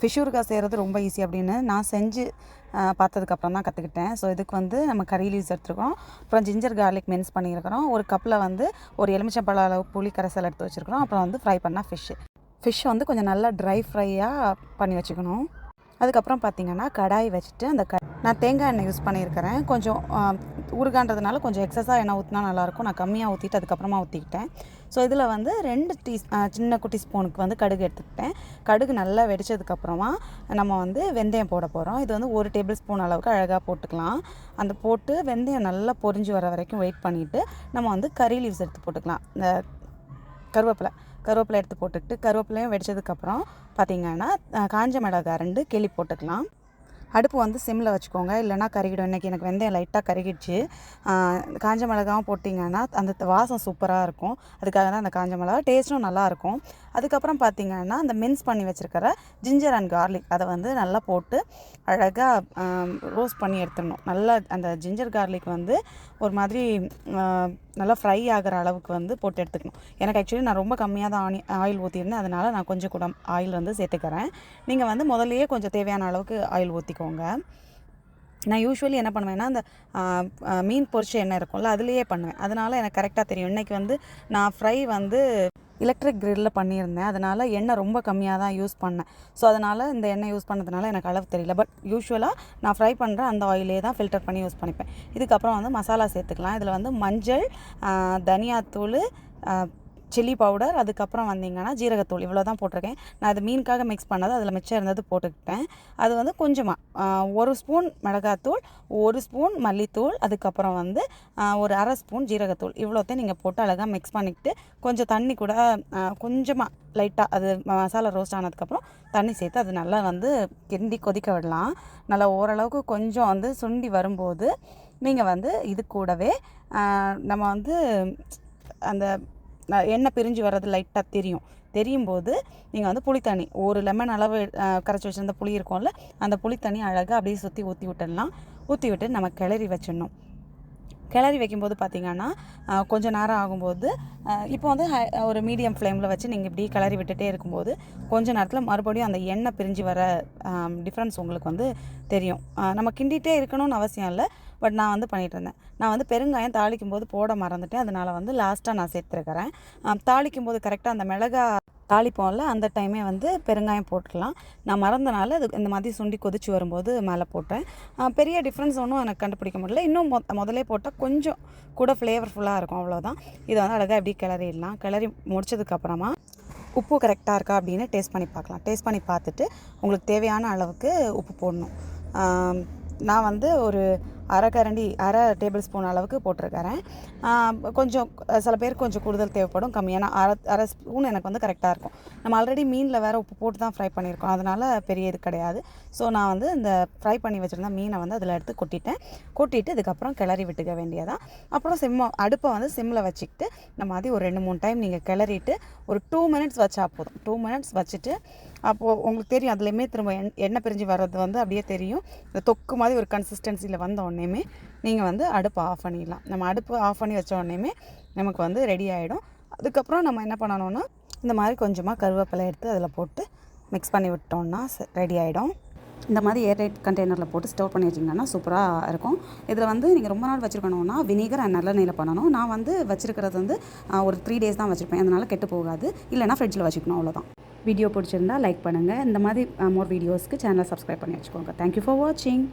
Fish ஊறுகாய் செய்கிறது ரொம்ப ஈஸி அப்படின்னு நான் செஞ்சு பார்த்ததுக்கப்புறம் தான் கற்றுக்கிட்டேன் ஸோ இதுக்கு வந்து நம்ம கறி லீவ்ஸ் எடுத்துருக்கோம் அப்புறம் ஜிஞ்சர் கார்லிக் மென்ஸ் பண்ணியிருக்கிறோம். ஒரு கப்பில் வந்து ஒரு எலுமிச்சம்பழ அளவு புளி கரைசல் எடுத்து வச்சுருக்கிறோம். அப்புறம் வந்து ஃப்ரை பண்ணால் ஃபிஷ்ஷு ஃபிஷ் வந்து கொஞ்சம் நல்லா ட்ரை ஃப்ரையாக பண்ணி வச்சுக்கணும். அதுக்கப்புறம் பார்த்தீங்கன்னா கடாய் வச்சுட்டு அந்த க நான் தேங்காய் எண்ணெய் யூஸ் பண்ணியிருக்கிறேன். கொஞ்சம் ஊறுகான்றதுனால கொஞ்சம் எக்ஸஸாக எண்ணெய் ஊற்றினா நல்லாயிருக்கும். நான் கம்மியாக ஊற்றிட்டு அதுக்கப்புறமா ஊற்றிக்கிட்டேன் ஸோ இதில் வந்து ரெண்டு டீ சின்ன குட்டி ஸ்பூனுக்கு வந்து கடுகு எடுத்துக்கிட்டேன். கடுகு நல்லா வெடிச்சதுக்கப்புறமா நம்ம வந்து வெந்தயம் போட போகிறோம் இது வந்து ஒரு டேபிள் ஸ்பூன் அளவுக்கு அழகாக போட்டுக்கலாம். அந்த போட்டு வெந்தயம் நல்லா பொறிஞ்சு வர வரைக்கும் வெயிட் பண்ணிவிட்டு நம்ம வந்து கறி லீவ்ஸ் எடுத்து போட்டுக்கலாம். இந்த கருவேப்பிலை. கருவேப்பிலை எடுத்து போட்டுக்கிட்டு கருவேப்பிலையும் வெடித்ததுக்கப்புறம் பார்த்தீங்கன்னா காஞ்ச மிளகா ரெண்டு கிளி போட்டுக்கலாம். அடுப்பு வந்து சிம்மில் வச்சுக்கோங்க. இல்லைன்னா கருகிடும். இன்றைக்கி எனக்கு வெந்தயம் லைட்டாக கருகிடுச்சு. காஞ்ச மிளகாவும் போட்டிங்கன்னா அந்த வாசம் சூப்பராக இருக்கும். அதுக்காக தான் அந்த காஞ்ச மிளகா டேஸ்ட்டும் நல்லாயிருக்கும் அதுக்கப்புறம் பார்த்தீங்கன்னா அந்த மின்ஸ் பண்ணி வச்சுருக்கிற ஜிஞ்சர் அண்ட் கார்லிக் அதை வந்து நல்லா போட்டு அழகாக ரோஸ்ட் பண்ணி எடுத்துடணும். நல்லா அந்த ஜிஞ்சர் கார்லிக் வந்து ஒரு மாதிரி நல்லா ஃப்ரை ஆகிற அளவுக்கு வந்து போட்டு எடுத்துக்கணும். எனக்கு ஆக்சுவலி நான் ரொம்ப கம்மியாக தான் ஆனி ஆயில் ஊற்றிருந்தேன் அதனால் நான் கொஞ்சம் கூட ஆயில் வந்து சேர்த்துக்கிறேன். நீங்கள் வந்து முதல்லையே கொஞ்சம் தேவையான அளவுக்கு ஆயில் ஊற்றிக்கோங்க நான் யூஸ்வலி என்ன பண்ணுவேன்னா அந்த மீன் பொரிச்ச எண்ணெய் இருக்கும்ல அதுலேயே பண்ணுவேன். அதனால் எனக்கு கரெக்டாக தெரியும். இன்றைக்கி வந்து நான் ஃப்ரை வந்து எலக்ட்ரிக் கிரில்லில் பண்ணியிருந்தேன். அதனால் எண்ணெய் ரொம்ப கம்மியாக தான் யூஸ் பண்ணேன். ஸோ அதனால் இந்த எண்ணெய் யூஸ் பண்ணதுனால எனக்கு அளவு தெரியல. பட் யூஸ்வலாக நான் ஃப்ரை பண்ணுற அந்த ஆயிலே தான் ஃபில்டர் பண்ணி யூஸ் பண்ணிப்பேன். இதுக்கப்புறம் வந்து மசாலா சேர்த்துக்கலாம். இதில் வந்து மஞ்சள் தனியாத்தூள் சில்லி பவுடர் அதுக்கப்புறம் வந்தீங்கன்னா ஜீரகத்தூள். இவ்வளோ தான் போட்டிருக்கேன். நான் அது மீனுக்காக மிக்ஸ் பண்ணது அதில் மிச்சம் இருந்தது போட்டுக்கிட்டேன். அது வந்து கொஞ்சமாக ஒரு ஸ்பூன் மிளகாத்தூள் ஒரு ஸ்பூன் மல்லித்தூள் அதுக்கப்புறம் வந்து ஒரு அரை ஸ்பூன் ஜீரகத்தூள். இவ்வளோத்தையும் நீங்கள் போட்டு அழகாக மிக்ஸ் பண்ணிக்கிட்டு கொஞ்சம் தண்ணி கூட கொஞ்சமாக லைட்டாக அது மசாலா ரோஸ்ட் ஆனதுக்கப்புறம் தண்ணி சேர்த்து அது நல்லா வந்து கிண்டி கொதிக்க விடலாம். நல்லா ஓரளவுக்கு கொஞ்சம் வந்து சுண்டி வரும்போது நீங்கள் வந்து இது கூடவே நம்ம வந்து அந்த எண்ணெய் பிரிஞ்சு வர்றது லைட்டாக தெரியும் தெரியும். போது நீங்கள் வந்து புளித்தண்ணி ஒரு லெமன் அளவு கரைச்சி வச்சிருந்த புளி இருக்கும்ல அந்த புளித்தண்ணி அழகாக அப்படியே சுற்றி ஊற்றி விட்டுடலாம். ஊற்றி விட்டு நம்ம கிளறி வச்சிடணும். கிளறி வைக்கும்போது பார்த்தீங்கன்னா கொஞ்சம் நேரம் ஆகும்போது இப்போ வந்து ஹை- ஒரு மீடியம் ஃப்ளேமில் வச்சு நீங்கள் இப்படி கிளறி விட்டுட்டே இருக்கும்போது கொஞ்ச நேரத்தில் மறுபடியும் அந்த எண்ணெய் பிரிஞ்சு வர டிஃப்ரென்ஸ் உங்களுக்கு வந்து தெரியும். நம்ம கிண்டிகிட்டே இருக்கணும்னு அவசியம் இல்லை. பட் நான் வந்து பண்ணிகிட்ருந்தேன் இருந்தேன் நான் வந்து பெருங்காயம் தாளிக்கும் போது போட மறந்துட்டேன். அதனால் வந்து லாஸ்ட்டாக நான் சேர்த்துருக்கிறேன். தாளிக்கும் போது கரெக்டாக அந்த மிளகா தாளிப்போம்ல அந்த டைமே வந்து பெருங்காயம் போட்டுக்கலாம். நான் மறந்தனால அது இந்த மாதிரி சுண்டி கொதிச்சு வரும்போது மேலே போட்டேன். பெரிய டிஃப்ரென்ஸ் ஒன்றும் எனக்கு கண்டுபிடிக்க முடியல. இன்னும் மொ முதலே போட்டால் கொஞ்சம் கூட ஃப்ளேவர்ஃபுல்லாக இருக்கும் அவ்வளோதான் இதை வந்து அழகாக எப்படி கிளறிடலாம்? கிளறி முடிச்சதுக்கப்புறமா உப்பு கரெக்டாக இருக்கா அப்படின்னு டேஸ்ட் பண்ணி பார்க்கலாம். டேஸ்ட் பண்ணி பார்த்துட்டு உங்களுக்கு தேவையான அளவுக்கு உப்பு போடணும். நான் வந்து ஒரு அரை கரண்டி அரை டேபிள் ஸ்பூன் அளவுக்கு போட்டிருக்கிறேன். கொஞ்சம் சில பேருக்கு கொஞ்சம் கூடுதல் தேவைப்படும் கம்மியான அரை அரை ஸ்பூன் எனக்கு வந்து கரெக்டாக இருக்கும். நம்ம ஆல்ரெடி மீனில் வேறு உப்பு போட்டு தான் ஃப்ரை பண்ணியிருக்கோம். அதனால் பெரிய இது கிடையாது. ஸோ நான் வந்து இந்த ஃப்ரை பண்ணி வச்சுருந்த மீனை வந்து அதில் எடுத்து கொட்டிட்டேன். கொட்டிட்டு இதுக்கப்புறம் கிளறி விட்டுக்க வேண்டியதான் அப்புறம் சிம்ம அடுப்பை வந்து சிம்மில் வச்சுக்கிட்டு இந்த மாதிரி ஒரு ரெண்டு மூணு டைம் நீங்கள் கிளறிட்டு ஒரு டூ மினிட்ஸ் வச்சா போதும். டூ மினிட்ஸ் வச்சுட்டு அப்போது உங்களுக்கு தெரியும் அதுலேயுமே திரும்ப எண் எண்ணெய் பிரிஞ்சு வர்றது வந்து அப்படியே தெரியும். இந்த தொக்கு மாதிரி ஒரு கன்சிஸ்டன்சியில் வந்த உடனேமே நீங்கள் வந்து அடுப்பை ஆஃப் பண்ணிடலாம். நம்ம அடுப்பு ஆஃப் பண்ணி வச்ச உடனேமே நமக்கு வந்து ரெடி ஆகிடும் அதுக்கப்புறம் நம்ம என்ன பண்ணணும்னா இந்த மாதிரி கொஞ்சமாக கருவேப்பிலை எடுத்து அதில் போட்டு மிக்ஸ் பண்ணி விட்டோம்னா ரெடி ஆகிடும் இந்த மாதிரி ஏர்டைட் கண்டெய்னரில் போட்டு ஸ்டோர் பண்ணி வச்சிங்கன்னா சூப்பராக இருக்கும். இதில் வந்து நீங்கள் ரொம்ப நாள் வச்சுருக்கணும்னா வினிகர் அண்ட் நல்லெண்ணெயில் பண்ணணும். நான் வந்து வச்சுருக்கிறது வந்து ஒரு த்ரீ டேஸ் தான் வச்சுருப்பேன். அதனால் கெட்டு போகாது. இல்லைனா ஃப்ரிட்ஜில் வச்சுக்கணும் அவ்வளோதான் வீடியோ பிடிச்சிருந்தா லைக் பண்ணுங்கள் இந்த மாதிரி மோர் வீடியோஸ்க்கு சேனலை சப்ஸ்கிரைப் பண்ணி வச்சுக்கோங்க. தேங்க்யூ ஃபார் வாட்சிங்